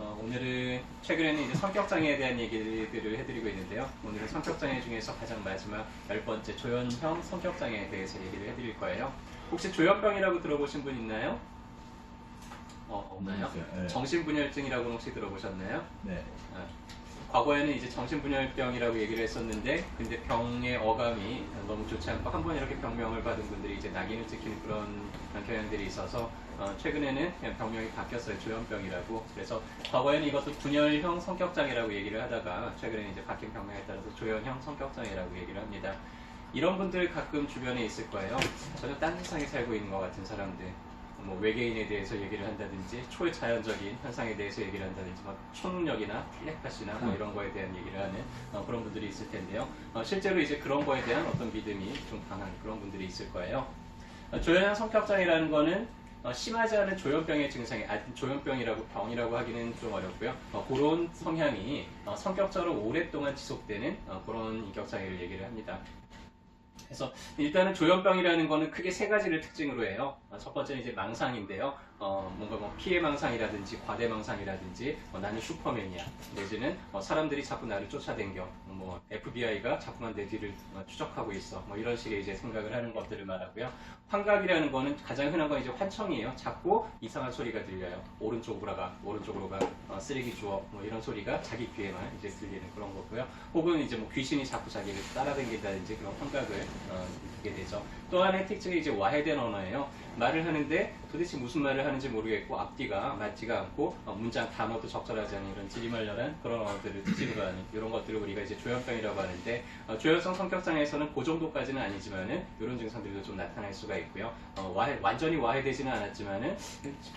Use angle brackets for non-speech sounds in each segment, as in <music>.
어, 오늘은 최근에는 이제 성격장애에 대한 얘기들을 해드리고 있는데요. 오늘은 성격장애 중에서 가장 마지막 열 번째 조현형 성격장애에 대해서 얘기를 해드릴 거예요. 혹시 조현병이라고 들어보신 분 있나요? 어, 없나요? 네. 정신분열증이라고 혹시 들어보셨나요? 네. 아, 과거에는 이제 정신분열병이라고 얘기를 했었는데 근데 병의 어감이 너무 좋지 않고 한 번 이렇게 병명을 받은 분들이 이제 낙인을 찍히는 그런 경향들이 있어서 어, 최근에는 병명이 바뀌었어요. 조현병이라고. 그래서 과거에는 이것도 분열형 성격장애라고 얘기를 하다가 최근에 이제 바뀐 병명에 따라서 조현형 성격장애라고 얘기를 합니다. 이런 분들 가끔 주변에 있을 거예요. 전혀 딴 세상에 살고 있는 것 같은 사람들 뭐 외계인에 대해서 얘기를 한다든지 초자연적인 현상에 대해서 얘기를 한다든지 뭐 초능력이나 텔레파시나 뭐 이런 거에 대한 얘기를 하는 어, 그런 분들이 있을 텐데요. 어, 실제로 이제 그런 거에 대한 어떤 믿음이 좀 강한 그런 분들이 있을 거예요. 어, 조현형 성격장애라는 거는 어, 심하지 않은 조현병의 증상이 아, 조현병이라고 병이라고 하기는 좀 어렵고요. 어, 그런 성향이 어, 성격적으로 오랫동안 지속되는 어, 그런 인격장애를 얘기를 합니다. 그래서 일단은 조현병이라는 거는 크게 세 가지를 특징으로 해요. 어, 첫 번째는 이제 망상인데요. 어, 뭔가 뭐 피해 망상이라든지 과대 망상이라든지 어, 나는 슈퍼맨이야. 내지는 어, 사람들이 자꾸 나를 쫓아댕겨. 뭐 FBI가 자꾸만 내 뒤를 어, 추적하고 있어. 뭐 이런 식의 이제 생각을 하는 것들을 말하고요. 환각이라는 거는 가장 흔한 건 이제 환청이에요. 자꾸 이상한 소리가 들려요. 오른쪽으로 가, 오른쪽으로 가, 어, 쓰레기 주워. 뭐 이런 소리가 자기 귀에만 이제 들리는 그런 거고요. 혹은 이제 뭐 귀신이 자꾸 자기를 따라다닌다든지 그런 환각을 어, 느끼게 되죠. 또 하나의 특징이 이제 와해된 언어예요. 말을 하는데 도대체 무슨 말을 하는지 모르겠고 앞뒤가 맞지가 않고 어, 문장 단어도 적절하지 않은 이런 지리말렬한 그런 언어들을 특징으로 하는 이런 것들을 우리가 이제 조현병이라고 하는데 어, 조현성 성격장애에서는 그 정도까지는 아니지만은 이런 증상들도 좀 나타날 수가 있고요. 어, 와해- 완전히 와해되지는 않았지만은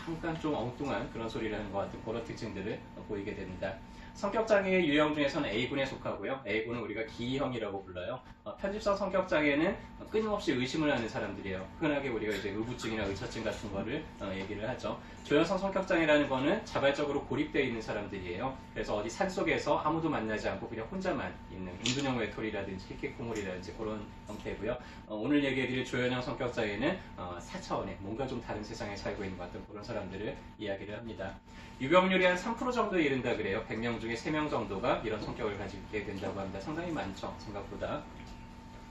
잠깐 좀 엉뚱한 그런 소리를 하는 것 같은 그런 특징들을 어, 보이게 됩니다. 성격장애의 유형 중에서는 A군에 속하고요. A군은 우리가 기형이라고 불러요. 어, 편집성 성격장애는 끊임없이 의심을 하는 사람들이에요. 흔하게 우리가 이제 의부증이나 의처증 같은 거를 어, 얘기를 하죠. 조현성 성격장애라는 거는 자발적으로 고립되어 있는 사람들이에요. 그래서 어디 산속에서 아무도 만나지 않고 그냥 혼자만 있는 은둔형 외톨이라든지 히키코모리라든지 그런 형태고요. 어, 오늘 얘기해드릴 조현형 성격장애는 어, 4차원의 뭔가 좀 다른 세상에 살고 있는 것 같은 그런 사람들을 이야기를 합니다. 유병률이 한 3% 정도에 이른다 그래요. 100명 중에 3명 정도가 이런 성격을 가지게 된다고 합니다. 상당히 많죠. 생각보다.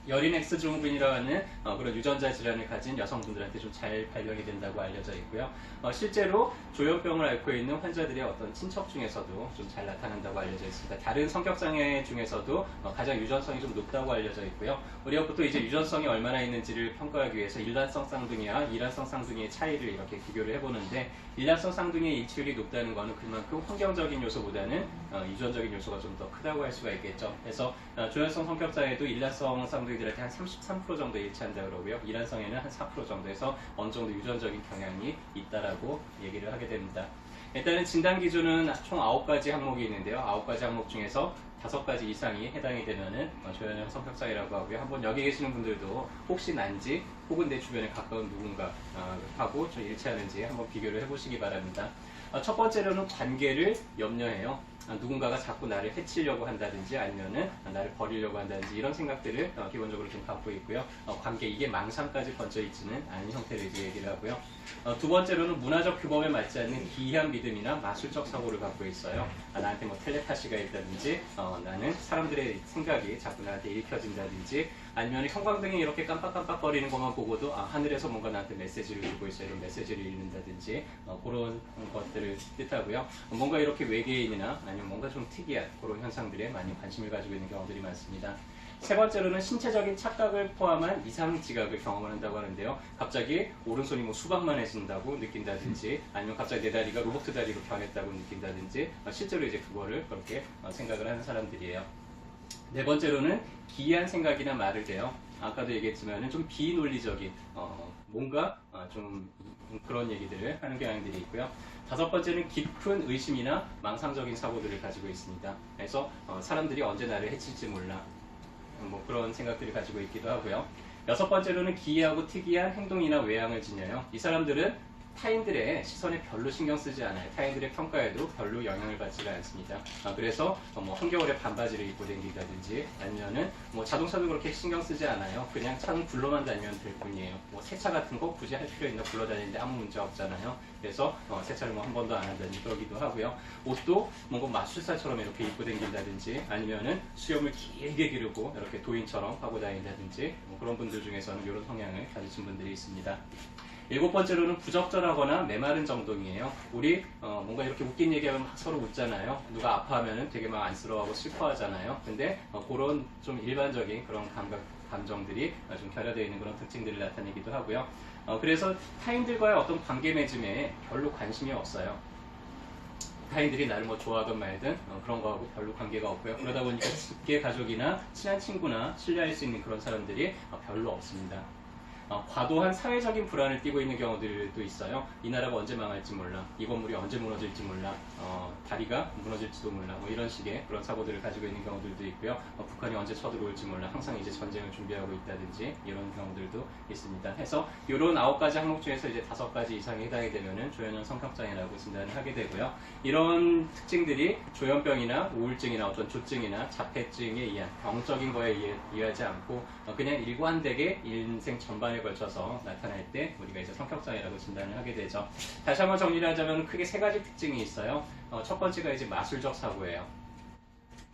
여린 X 증후군이라고 하는 어, 그런 유전자 질환을 가진 여성분들한테 좀 잘 발견이 된다고 알려져 있고요. 어, 실제로 조현병을 앓고 있는 환자들의 어떤 친척 중에서도 좀 잘 나타난다고 알려져 있습니다. 다른 성격 장애 중에서도 어, 가장 유전성이 좀 높다고 알려져 있고요. 우리가 보통 이제 유전성이 얼마나 있는지를 평가하기 위해서 일란성 쌍둥이와 이란성 쌍둥이의 차이를 이렇게 비교를 해보는데 일란성 쌍둥이의 일치율이 높다는 것은 그만큼 환경적인 요소보다는 어, 유전적인 요소가 좀 더 크다고 할 수가 있겠죠. 그래서 어, 조현성 성격자에도 일란성 쌍둥이 들한테 한33% 정도 일치한다 그러고요. 이란성에는 한 4% 정도에서 어느 정도 유전적인 경향이 있다라고 얘기를 하게 됩니다. 일단은 진단 기준은 총 9가지 항목이 있는데요. 9가지 항목 중에서 5가지 이상이 해당이 되면은 어, 조현형 성격장애라고 하고요. 한번 여기 계시는 분들도 혹시 난지 혹은 내 주변에 가까운 누군가 어, 하고 좀 일치하는지 한번 비교를 해보시기 바랍니다. 어, 첫 번째로는 관계를 염려해요. 아, 누군가가 자꾸 나를 해치려고 한다든지 아니면은 나를 버리려고 한다든지 이런 생각들을 어, 기본적으로 좀 갖고 있고요. 어, 관계 이게 망상까지 번져 있지는 않은 형태를 이제 얘기를 하고요. 어, 두 번째로는 문화적 규범에 맞지 않는 기이한 믿음이나 마술적 사고를 갖고 있어요. 아, 나한테 뭐 텔레파시가 있다든지 어, 나는 사람들의 생각이 자꾸 나한테 읽혀진다든지 아니면 형광등이 이렇게 깜빡깜빡거리는 것만 보고도 아, 하늘에서 뭔가 나한테 메시지를 주고 있어 이런 메시지를 읽는다든지 어, 그런 것들을 뜻하고요. 어, 뭔가 이렇게 외계인이나 아니면 뭔가 좀 특이한 그런 현상들에 많이 관심을 가지고 있는 경우들이 많습니다. 세 번째로는 신체적인 착각을 포함한 이상 지각을 경험한다고 하는데요. 갑자기 오른손이 뭐 수박만 해진다고 느낀다든지 아니면 갑자기 내 다리가 로봇 다리로 변했다고 느낀다든지 어, 실제로 이제 그거를 그렇게 어, 생각을 하는 사람들이에요. 네 번째로는 기이한 생각이나 말을 돼요. 아까도 얘기했지만 좀 비논리적인 어, 뭔가 어, 좀 그런 얘기들을 하는 경향들이 있고요. 다섯 번째는 깊은 의심이나 망상적인 사고들을 가지고 있습니다. 그래서 어, 사람들이 언제 나를 해칠지 몰라 뭐 그런 생각들을 가지고 있기도 하고요. 여섯 번째로는 기이하고 특이한 행동이나 외향을 지녀요. 이 사람들은 타인들의 시선에 별로 신경 쓰지 않아요. 타인들의 평가에도 별로 영향을 받지가 않습니다. 아, 그래서 어, 뭐 한겨울에 반바지를 입고 다닌다든지 아니면은 뭐 자동차도 그렇게 신경 쓰지 않아요. 그냥 차는 굴러만 다니면 될 뿐이에요. 뭐 세차 같은 거 굳이 할 필요 있나 굴러다니는데 아무 문제 없잖아요. 그래서 어, 세차를 뭐 한 번도 안 한다든지 그러기도 하고요. 옷도 뭔가 마술사처럼 이렇게 입고 다닌다든지 아니면은 수염을 길게 기르고 이렇게 도인처럼 하고 다닌다든지 뭐 그런 분들 중에서는 이런 성향을 가지신 분들이 있습니다. 일곱 번째로는 부적절하거나 메마른 정동이에요. 우리 어, 뭔가 이렇게 웃긴 얘기하면 막 서로 웃잖아요. 누가 아파하면은 되게 막 안쓰러워하고 슬퍼하잖아요. 근데 어, 그런 좀 일반적인 그런 감각 감정들이 어, 좀 결여되어 있는 그런 특징들을 나타내기도 하고요. 어, 그래서 타인들과의 어떤 관계 맺음에 별로 관심이 없어요. 타인들이 나를 뭐 좋아하든 말든 어, 그런 거하고 별로 관계가 없고요. 그러다 보니까 <laughs> 직계 가족이나 친한 친구나 신뢰할 수 있는 그런 사람들이 어, 별로 없습니다. 어, 과도한 사회적인 불안을 띠고 있는 경우들도 있어요. 이 나라가 언제 망할지 몰라, 이 건물이 언제 무너질지 몰라, 어, 다리가 무너질지도 몰라, 뭐 이런 식의 그런 사고들을 가지고 있는 경우들도 있고요. 어, 북한이 언제 쳐들어올지 몰라, 항상 이제 전쟁을 준비하고 있다든지 이런 경우들도 있습니다. 해서 이런 아홉 가지 항목 중에서 이제 다섯 가지 이상이 해당이 되면은 조현형 성격장애라고 진단을 하게 되고요. 이런 특징들이 조현병이나 우울증이나 어떤 조증이나 자폐증에 의한 병적인 거에 의해 이해하지 않고 어, 그냥 일관되게 인생 전반에 걸쳐서 나타날 때 우리가 이제 성격장애라고 진단을 하게 되죠. 다시 한번 정리를 하자면 크게 세 가지 특징이 있어요. 어, 첫 번째가 이제 마술적 사고예요.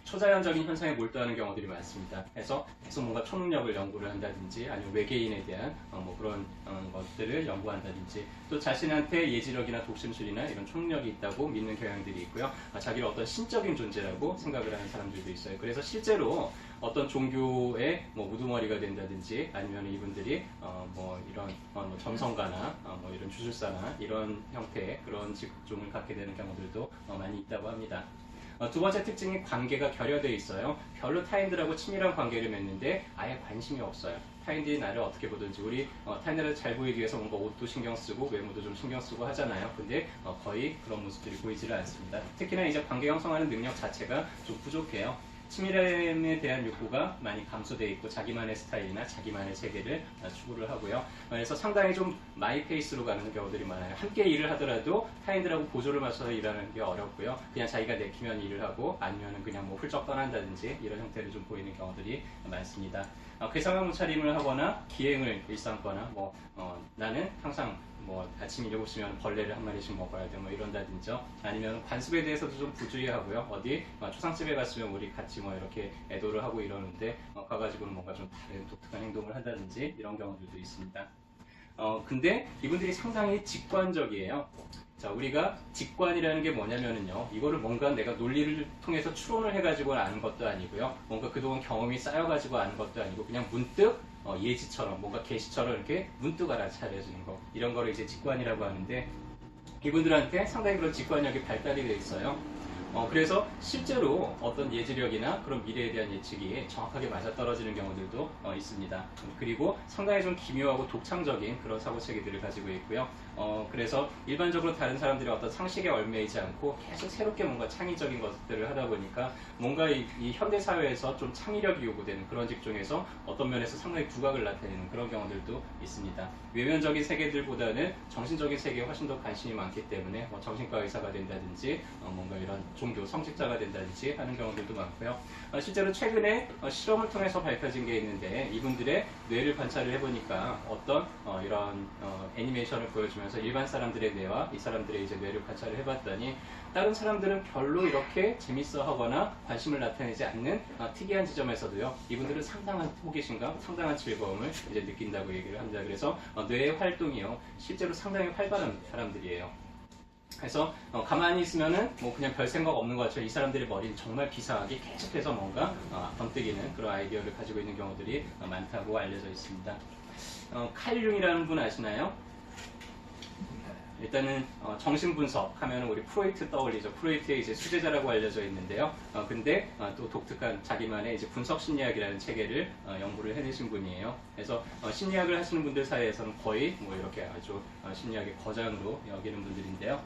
초자연적인 현상에 몰두하는 경우들이 많습니다. 그래서 계속 뭔가 초능력을 연구를 한다든지 아니면 외계인에 대한 어, 뭐 그런 어, 것들을 연구한다든지 또 자신한테 예지력이나 독심술이나 이런 초능력이 있다고 믿는 경향들이 있고요. 아, 자기를 어떤 신적인 존재라고 생각을 하는 사람들도 있어요. 그래서 실제로 어떤 종교의 뭐 우두머리가 된다든지 아니면 이분들이 어, 뭐 이런 어, 뭐 점성가나 어, 뭐 이런 주술사나 이런 형태의 그런 직종을 갖게 되는 경우들도 어, 많이 있다고 합니다. 어, 두 번째 특징이 관계가 결여되어 있어요. 별로 타인들하고 친밀한 관계를 맺는데 아예 관심이 없어요. 타인들이 나를 어떻게 보든지 우리 어, 타인들을 잘 보이기 위해서 뭔가 옷도 신경 쓰고 외모도 좀 신경 쓰고 하잖아요. 근데 어, 거의 그런 모습들이 보이지를 않습니다. 특히나 이제 관계 형성하는 능력 자체가 좀 부족해요. 친밀함에 대한 욕구가 많이 감소되어 있고 자기만의 스타일이나 자기만의 세계를 어, 추구를 하고요. 그래서 상당히 좀 마이 페이스로 가는 경우들이 많아요. 함께 일을 하더라도 타인들하고 보조를 맞춰서 일하는 게 어렵고요. 그냥 자기가 내키면 일을 하고 아니면 그냥 뭐 훌쩍 떠난다든지 이런 형태를 좀 보이는 경우들이 많습니다. 어, 괴상한 무차림을 하거나 기행을 일삼거나 뭐 어, 나는 항상 뭐 아침 일어보시면 벌레를 한 마리씩 먹어야 돼 뭐 이런다든지 아니면 관습에 대해서도 좀 부주의하고요. 어디 어, 초상집에 갔으면 우리 같이 뭐 이렇게 애도를 하고 이러는데 어, 가가지고는 뭔가 좀 다른 독특한 행동을 한다든지 이런 경우들도 있습니다 어 근데 이분들이 상당히 직관적이에요 자 우리가 직관이라는 게 뭐냐면은요 이거를 뭔가 내가 논리를 통해서 추론을 해가지고 아는 것도 아니고요 뭔가 그동안 경험이 쌓여가지고 아는 것도 아니고 그냥 문득 어, 예지처럼 뭔가 계시처럼 이렇게 문득 알아차려지는 거 이런 거를 이제 직관이라고 하는데 이분들한테 상당히 그런 직관력이 발달이 되어 있어요. 어, 그래서 실제로 어떤 예지력이나 그런 미래에 대한 예측이 정확하게 맞아떨어지는 경우들도 어, 있습니다. 그리고 상당히 좀 기묘하고 독창적인 그런 사고체계들을 가지고 있고요. 어, 그래서 일반적으로 다른 사람들이 어떤 상식에 얽매이지 않고 계속 새롭게 뭔가 창의적인 것들을 하다 보니까 뭔가 이, 이 현대 사회에서 좀 창의력이 요구되는 그런 직종에서 어떤 면에서 상당히 두각을 나타내는 그런 경우들도 있습니다. 외면적인 세계들보다는 정신적인 세계에 훨씬 더 관심이 많기 때문에 뭐 정신과 의사가 된다든지 어, 뭔가 이런 종교 성직자가 된다든지 하는 경우들도 많고요. 어, 실제로 최근에 어, 실험을 통해서 밝혀진 게 있는데 이분들의 뇌를 관찰을 해보니까 어떤 어, 이런 어, 애니메이션을 보여주면서 일반 사람들의 뇌와 이 사람들의 이제 뇌를 관찰을 해봤더니 다른 사람들은 별로 이렇게 재밌어하거나 관심을 나타내지 않는 어, 특이한 지점에서도요 이분들은 상당한 호기심과 상당한 즐거움을 이제 느낀다고 얘기를 합니다. 그래서 어, 뇌의 활동이요 실제로 상당히 활발한 사람들이에요. 그래서 어, 가만히 있으면은 뭐 그냥 별 생각 없는 것처럼 이 사람들의 머리는 정말 비상하게 계속해서 뭔가 어, 번뜩이는 그런 아이디어를 가지고 있는 경우들이 어, 많다고 알려져 있습니다. 어, 칼융이라는 분 아시나요? 일단은 어, 정신분석 하면 우리 프로이트 떠올리죠. 프로이트의 이제 수제자라고 알려져 있는데요. 어, 근데 어, 또 독특한 자기만의 이제 분석 심리학이라는 체계를 어, 연구를 해내신 분이에요. 그래서 어, 심리학을 하시는 분들 사이에서는 거의 뭐 이렇게 아주 어, 심리학의 거장으로 여기는 분들인데요.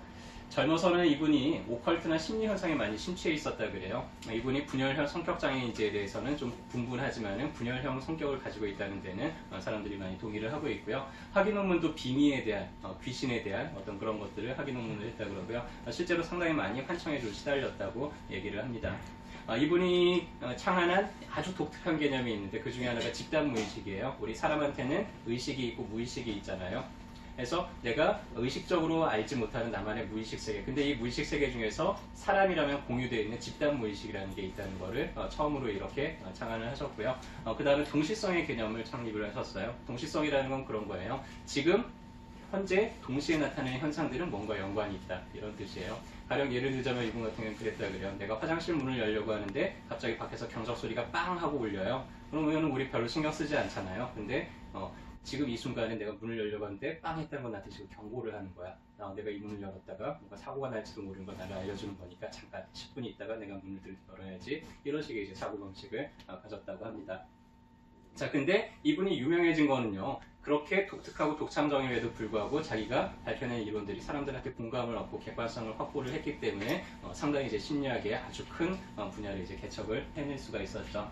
젊어서는 이분이 오컬트나 심리 현상에 많이 심취해 있었다 그래요. 이분이 분열형 성격 장애인지에 대해서는 좀 분분하지만은 분열형 성격을 가지고 있다는 데는 어, 사람들이 많이 동의를 하고 있고요. 학위 논문도 비미에 대한 어, 귀신에 대한 어떤 그런 것들을 학위 논문을 했다 그러고요. 어, 실제로 상당히 많이 환청에 좀 시달렸다고 얘기를 합니다. 어, 이분이 어, 창안한 아주 독특한 개념이 있는데 그 중에 하나가 집단 무의식이에요. 우리 사람한테는 의식이 있고 무의식이 있잖아요. 그래서 내가 의식적으로 알지 못하는 나만의 무의식 세계. 근데 이 무의식 세계 중에서 사람이라면 공유되어 있는 집단 무의식이라는 게 있다는 거를 어, 처음으로 이렇게 어, 창안을 하셨고요. 그 다음에 동시성의 개념을 창립을 하셨어요. 동시성이라는 건 그런 거예요. 지금 현재 동시에 나타나는 현상들은 뭔가 연관이 있다 이런 뜻이에요. 가령 예를 들자면 이분 같은 경우는 그랬다 그래요. 내가 화장실 문을 열려고 하는데 갑자기 밖에서 경적 소리가 빵 하고 울려요. 그러면 우리 별로 신경 쓰지 않잖아요. 근데 어, 지금 이 순간에 내가 문을 열려고 하는데 빵 했다는 건 나한테 지금 경고를 하는 거야. 아, 내가 이 문을 열었다가 뭔가 사고가 날지도 모르는 걸 나를 알려주는 거니까 잠깐 10분 있다가 내가 문을 들- 열어야지. 이런 식의 이제 사고 방식을 아, 가졌다고 합니다. 자, 근데 이분이 유명해진 거는요. 그렇게 독특하고 독창적임에도 불구하고 자기가 밝혀낸 이론들이 사람들한테 공감을 얻고 객관성을 확보를 했기 때문에 어, 상당히 이제 심리학의 아주 큰 어, 분야를 이제 개척을 해낼 수가 있었죠.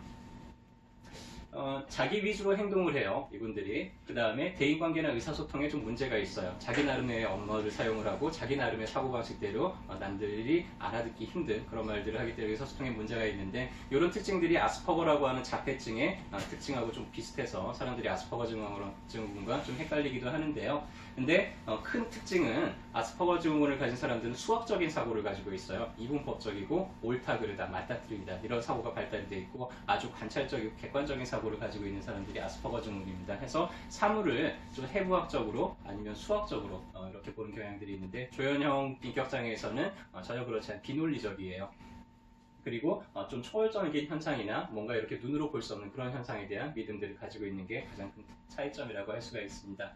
어, 자기 위주로 행동을 해요, 이분들이. 그 다음에 대인관계나 의사소통에 좀 문제가 있어요. 자기 나름의 언어를 사용을 하고, 자기 나름의 사고방식대로 어, 남들이 알아듣기 힘든 그런 말들을 하기 때문에 의사소통에 문제가 있는데, 이런 특징들이 아스퍼거라고 하는 자폐증의 어, 특징하고 좀 비슷해서 사람들이 아스퍼거 증후군- 증후군과 좀 헷갈리기도 하는데요. 근데 어, 큰 특징은 아스퍼거 증후군을 가진 사람들은 수학적인 사고를 가지고 있어요. 이분법적이고 옳다 그르다 맞다 틀리다 이런 사고가 발달돼 있고 아주 관찰적이고 객관적인 사고를 가지고 있는 사람들이 아스퍼거 증후군입니다. 해서 사물을 좀 해부학적으로 아니면 수학적으로 어, 이렇게 보는 경향들이 있는데 조현형 인격 장애에서는 어, 전혀 그렇지 않은 비논리적이에요. 그리고 어, 좀 초월적인 현상이나 뭔가 이렇게 눈으로 볼 수 없는 그런 현상에 대한 믿음들을 가지고 있는 게 가장 큰 차이점이라고 할 수가 있습니다.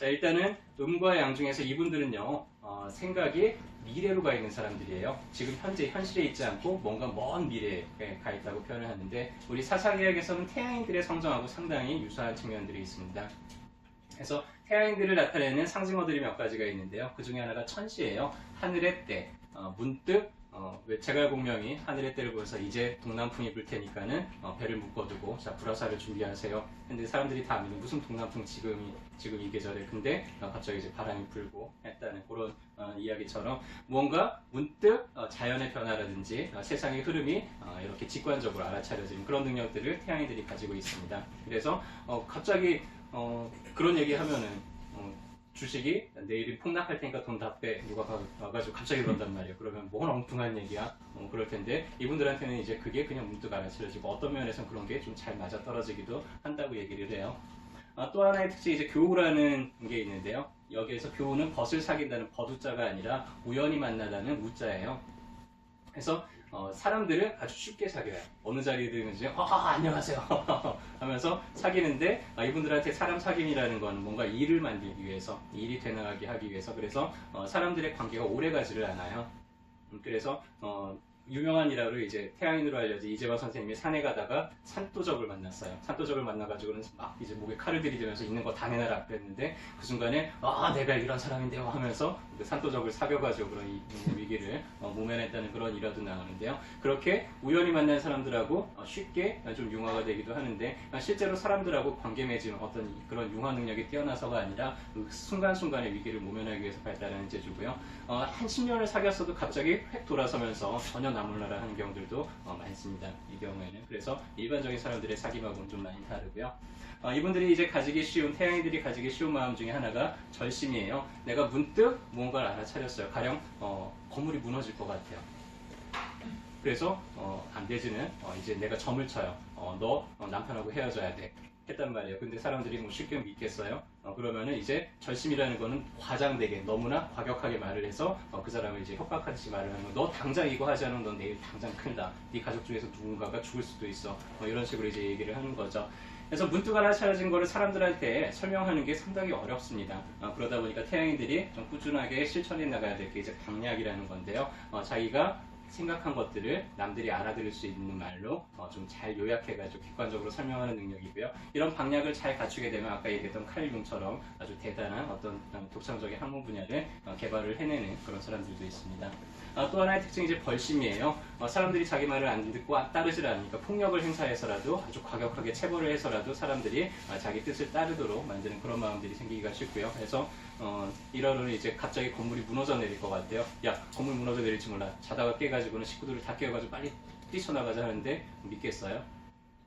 자 일단은 음과 양 중에서 이분들은요 어, 생각이 미래로 가 있는 사람들이에요. 지금 현재 현실에 있지 않고 뭔가 먼 미래에 가 있다고 표현을 하는데 우리 사사계약에서는 태양인들의 성정하고 상당히 유사한 측면들이 있습니다. 그래서 태양인들을 나타내는 상징어들이 몇 가지가 있는데요. 그 중에 하나가 천시예요. 하늘의 때, 어, 문득 어, 왜 제갈 공명이 하늘의 때를 보면서 이제 동남풍이 불 테니까는 어, 배를 묶어두고 자 불화사를 준비하세요. 근데 사람들이 다 믿는 무슨 동남풍 지금이 지금 이 계절에 근데 어, 갑자기 이제 바람이 불고 했다는 그런 어, 이야기처럼 뭔가 문득 어, 자연의 변화라든지 어, 세상의 흐름이 어, 이렇게 직관적으로 알아차려지는 그런 능력들을 태양인들이 가지고 있습니다. 그래서 어, 갑자기 어, 그런 얘기 하면은 어, 주식이 내일이 폭락할 테니까 돈 다 빼. 누가 가- 와가지고 갑자기 그런단 말이에요. 그러면 뭔 엉뚱한 얘기야? 어, 그럴 텐데 이분들한테는 이제 그게 그냥 문득 알아차려지고 어떤 면에서는 그런 게 좀 잘 맞아 떨어지기도 한다고 얘기를 해요. 아, 또 하나의 특징이 이제 교우라는 게 있는데요. 여기에서 교우는 벗을 사귄다는 버두자가 아니라 우연히 만나다는 우자예요. 그래서 어, 사람들을 아주 쉽게 사귀어요. 어느 자리든지 아, 안녕하세요 <laughs> 하면서 사귀는데 아, 이분들한테 사람 사귐이라는 건 뭔가 일을 만들기 위해서 일이 되나가게 하기 위해서 그래서 어, 사람들의 관계가 오래 가지를 않아요. 음, 그래서 어, 유명한 일화로 이제 태양인으로 알려진 이재화 선생님이 산에 가다가 산도적을 만났어요. 산도적을 만나가지고는 막 이제 목에 칼을 들이대면서 있는 거 다 내놔라 그랬는데 그 순간에 아 내가 이런 사람인데요 하면서 그 산도적을 사겨가지고 그런 이- 이 위기를 어, 모면했다는 그런 일화도 나오는데요. 그렇게 우연히 만난 사람들하고 어, 쉽게 좀 융화가 되기도 하는데 어, 실제로 사람들하고 관계 맺은 어떤 이- 그런 융화 능력이 뛰어나서가 아니라 그 순간순간의 위기를 모면하기 위해서 발달하는 재주고요. 어, 한 10년을 사귀었어도 갑자기 획 돌아서면서 전혀 나 몰라라 하는 경우들도 어, 많습니다. 이 경우에는. 그래서 일반적인 사람들의 사귐하고는 좀 많이 다르고요. 어, 이분들이 이제 가지기 쉬운, 태양이들이 가지기 쉬운 마음 중에 하나가 절심이에요. 내가 문득 무언가를 알아차렸어요. 가령, 어, 건물이 무너질 것 같아요. 그래서, 어, 안 되지는, 어, 이제 내가 점을 쳐요. 어, 너 어, 남편하고 헤어져야 돼. 했단 말이에요. 근데 사람들이 뭐 쉽게 믿겠어요? 어, 그러면은 이제 절심이라는 거는 과장되게 너무나 과격하게 말을 해서 어, 그 사람을 이제 협박하듯이 말을 거. 너 당장 이거 하지 않으면 너 내일 당장 나. 네 가족 중에서 누군가가 죽을 수도 있어. 어, 이런 식으로 이제 얘기를 하는 거죠. 그래서 문득 알아차려진 거를 사람들한테 설명하는 게 상당히 어렵습니다. 어, 그러다 보니까 태양인들이 좀 꾸준하게 실천해 나가야 될 게 이제 강약이라는 건데요. 어, 자기가 생각한 것들을 남들이 알아들을 수 있는 말로 어, 좀잘 요약해가지고 객관적으로 설명하는 능력이고요. 이런 방략을 잘 갖추게 되면 아까 얘기했던 칼 융처럼 아주 대단한 어떤 어, 독창적인 학문 분야를 어, 개발을 해내는 그런 사람들도 있습니다. 아, 또 하나의 특징이 이제 벌심이에요. 어, 사람들이 자기 말을 안 듣고 아- 따르질 않으니까 폭력을 행사해서라도 아주 과격하게 체벌을 해서라도 사람들이 아, 자기 뜻을 따르도록 만드는 그런 마음들이 생기기가 쉽고요. 그래서 어, 이러는 이제 갑자기 건물이 무너져 내릴 것 같대요. 야 건물 무너져 내릴지 몰라. 자다가 깨가지고는 식구들을 다 깨가지고 빨리 뛰쳐나가자 하는데 믿겠어요?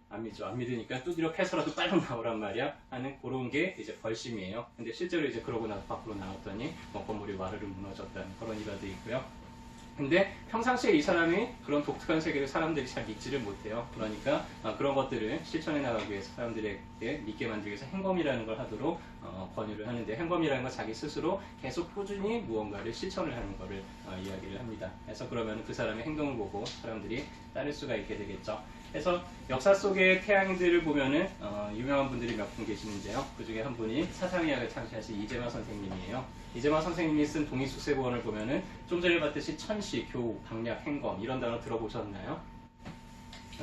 안 믿죠. 안 믿으니까 두드려 패서라도 빨리 나오란 말이야. 하는 그런 게 이제 벌심이에요. 근데 실제로 이제 그러고 나서 밖으로 나왔더니 뭐 건물이 와르르 무너졌다는 그런 일화도 있고요. 근데 평상시에 이 사람이 그런 독특한 세계를 사람들이 잘 믿지를 못해요. 그러니까 어, 그런 것들을 실천해 나가기 위해서 사람들에게 믿게 만들기 위해서 행범이라는 걸 하도록 어, 권유를 하는데 행범이라는 건 자기 스스로 계속 꾸준히 무언가를 실천을 하는 것을 어, 이야기를 합니다. 그래서 그러면 그 사람의 행동을 보고 사람들이 따를 수가 있게 되겠죠. 그래서 역사 속의 태양들을 보면은 어, 유명한 분들이 몇 분 계시는데요. 그 중에 한 분이 사상의학을 창시하신 이재마 선생님이에요. 이재마 선생님이 쓴 동의숙세고원을 보면은 좀 전에 봤듯이 천시, 교우, 강약, 행검 이런 단어 들어보셨나요?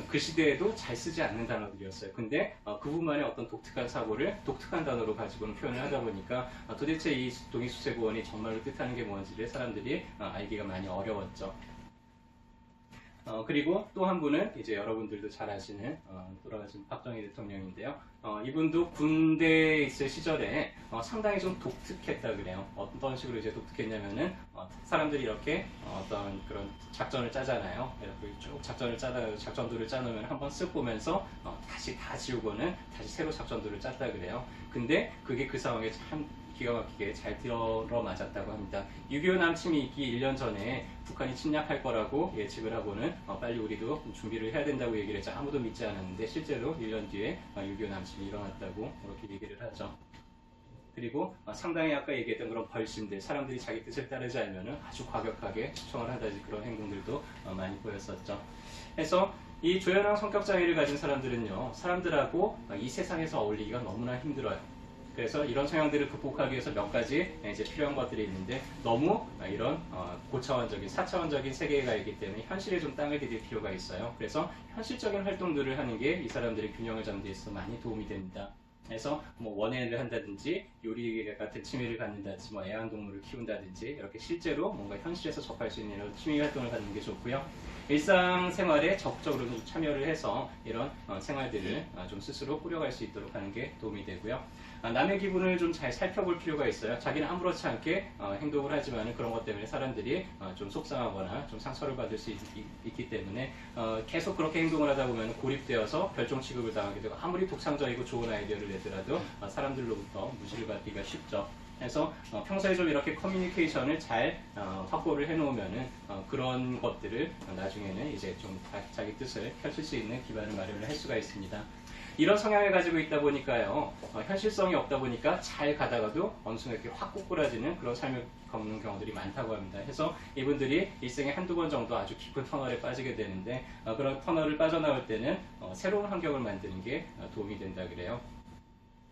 그 시대에도 잘 쓰지 않는 단어들이었어요. 근데 어, 그분만의 어떤 독특한 사고를 독특한 단어로 가지고는 표현을 하다 보니까 어, 도대체 이 동의숙세고원이 정말로 뜻하는 게 뭔지를 사람들이 어, 알기가 많이 어려웠죠. 어, 그리고 또 한 분은 이제 여러분들도 잘 아시는 어, 돌아가신 박정희 대통령인데요. 어, 이분도 군대에 있을 시절에 어, 상당히 좀 독특했다 그래요. 어떤 식으로 이제 독특했냐면은 어, 사람들이 이렇게 어, 떤 그런 작전을 짜잖아요. 이렇게 쭉 작전을 짜다 작전도를 짜놓으면 한번 쓱 보면서 어, 다시 다 지우고는 다시 새로 작전도를 짰다 그래요. 근데 그게 그 상황에 참 기가 막히게 잘 들어맞았다고 합니다. 6.25 남침이 있기 1년 전에 북한이 침략할 거라고 예측을 하고는 어, 빨리 우리도 준비를 해야 된다고 얘기를 했죠. 아무도 믿지 않았는데 실제로 1년 뒤에 어, 6.25 남침이 일어났다고 그렇게 얘기를 하죠. 그리고 어, 상당히 아까 얘기했던 그런 벌심들, 사람들이 자기 뜻을 따르지 않으면 아주 과격하게 추청을 하다지 그런 행동들도 어, 많이 보였었죠. 그래서 이 조연왕 성격 장애를 가진 사람들은요, 사람들하고 어, 이 세상에서 어울리기가 너무나 힘들어요. 그래서 이런 성향들을 극복하기 위해서 몇 가지 이제 필요한 것들이 있는데 너무 이런 어, 고차원적인, 사차원적인 세계가 있기 때문에 현실에 좀 땅을 들일 필요가 있어요. 그래서 현실적인 활동들을 하는 게 이 사람들의 균형을 잡는 데 있어서 많이 도움이 됩니다. 그래서 뭐 원예를 한다든지 요리 같은 취미를 갖는다든지 뭐 애완동물을 키운다든지 이렇게 실제로 뭔가 현실에서 접할 수 있는 이런 취미 활동을 갖는 게 좋고요. 일상생활에 적극적으로 좀 참여를 해서 이런 어, 생활들을 어, 좀 스스로 꾸려갈 수 있도록 하는 게 도움이 되고요. 아, 남의 기분을 좀 잘 살펴볼 필요가 있어요. 자기는 아무렇지 않게 어, 행동을 하지만 그런 것 때문에 사람들이 어, 좀 속상하거나 좀 상처를 받을 수 있, 기 때문에 어, 계속 그렇게 행동을 하다 보면 고립되어서 별종 취급을 당하게 되고 아무리 독창적이고 좋은 아이디어를 내더라도 어, 사람들로부터 무시를 받기가 쉽죠. 그래서 어, 평소에 좀 이렇게 커뮤니케이션을 잘 어, 확보를 해놓으면은 어, 그런 것들을 나중에는 이제 좀 자, 기 뜻을 펼칠 수 있는 기반을 마련을 할 수가 있습니다. 이런 성향을 가지고 있다 보니까요, 어, 현실성이 없다 보니까 잘 가다가도 어느 순간 이렇게 확 꼬꾸라지는 그런 삶을 겪는 경우들이 많다고 합니다. 그래서 이분들이 일생에 한두 번 정도 아주 깊은 터널에 빠지게 되는데, 어, 그런 터널을 빠져나올 때는 어, 새로운 환경을 만드는 게 어, 도움이 된다 그래요.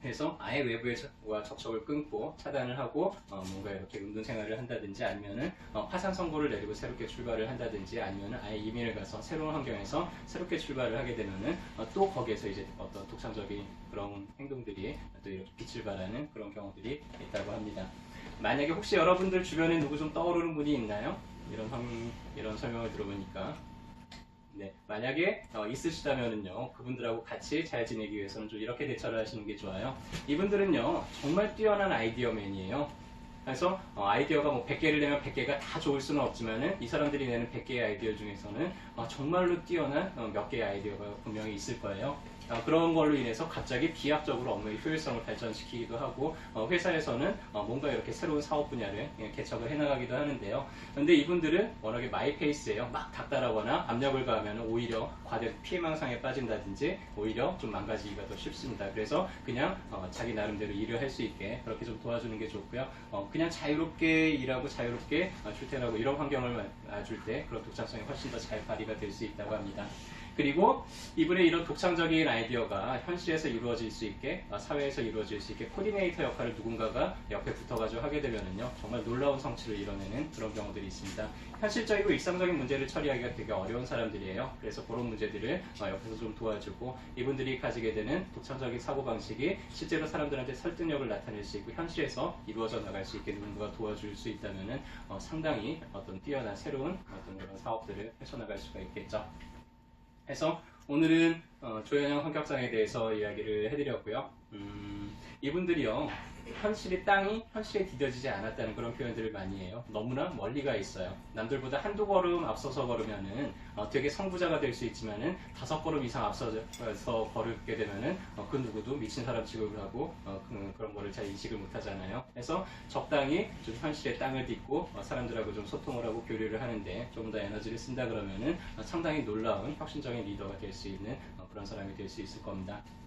그래서 아예 외부와 접촉을 끊고 차단을 하고 어, 뭔가 이렇게 운동 생활을 한다든지 아니면은 어, 화상 선고를 내리고 새롭게 출발을 한다든지 아니면은 아예 이민을 가서 새로운 환경에서 새롭게 출발을 하게 되면은 어, 또 거기에서 이제 어떤 독창적인 그런 행동들이 또 이렇게 빛을 발하는 그런 경우들이 있다고 합니다. 만약에 혹시 여러분들 주변에 누구 좀 떠오르는 분이 있나요? 이런 상, 이런 설명을 들어보니까 네, 만약에 어, 있으시다면은요, 그분들하고 같이 잘 지내기 위해서는 좀 이렇게 대처를 하시는 게 좋아요. 이분들은요, 정말 뛰어난 아이디어맨이에요. 그래서 어, 아이디어가 뭐 100개를 내면 100개가 다 좋을 수는 없지만은 이 사람들이 내는 100개의 아이디어 중에서는 어, 정말로 뛰어난 어, 몇 개의 아이디어가 분명히 있을 거예요. 어, 그런 걸로 인해서 갑자기 비약적으로 업무의 효율성을 발전시키기도 하고 어, 회사에서는 어, 뭔가 이렇게 새로운 사업 분야를 예, 개척을 해나가기도 하는데요. 근데 이분들은 워낙에 마이페이스예요. 막 닥달하거나 압력을 가하면 오히려 과대 피해망상에 빠진다든지 오히려 좀 망가지기가 더 쉽습니다. 그래서 그냥 어, 자기 나름대로 일을 할 수 있게 그렇게 좀 도와주는 게 좋고요. 어, 그냥 자유롭게 일하고 자유롭게 어, 출퇴근하고 이런 환경을 줄 때 그런 독창성이 훨씬 더 잘 발휘가 될 수 있다고 합니다. 그리고 이분의 이런 독창적인 아이디어가 현실에서 이루어질 수 있게 아, 사회에서 이루어질 수 있게 코디네이터 역할을 누군가가 옆에 붙어가지고 하게 되면은요 정말 놀라운 성취를 이뤄내는 그런 경우들이 있습니다. 현실적이고 일상적인 문제를 처리하기가 되게 어려운 사람들이에요. 그래서 그런 문제들을 어, 옆에서 좀 도와주고 이분들이 가지게 되는 독창적인 사고 방식이 실제로 사람들한테 설득력을 나타낼 수 있고 현실에서 이루어져 나갈 수 있게 누군가가 도와줄 수 있다면은 어, 상당히 어떤 뛰어난 새로운 어떤 그런 사업들을 펼쳐나갈 수가 있겠죠. 해서 오늘은 어, 조현영 성격상에 대해서 이야기를 해드렸고요. 음, 이분들이요 현실의 땅이 현실에 디뎌지지 않았다는 그런 표현들을 많이 해요. 너무나 멀리 가 있어요. 남들보다 한두 걸음 앞서서 걸으면은 어, 되게 성부자가 될 수 있지만은 다섯 걸음 이상 앞서서 걸게 되면은 어, 그 누구도 미친 사람 취급을 하고 어, 그, 그런 거를 잘 인식을 못하잖아요. 그래서 적당히 좀 현실의 땅을 딛고 어, 사람들하고 좀 소통을 하고 교류를 하는데 좀더 에너지를 쓴다 그러면은 어, 상당히 놀라운 혁신적인 리더가 될 수 있는 어, 그런 사람이 될 수 있을 겁니다.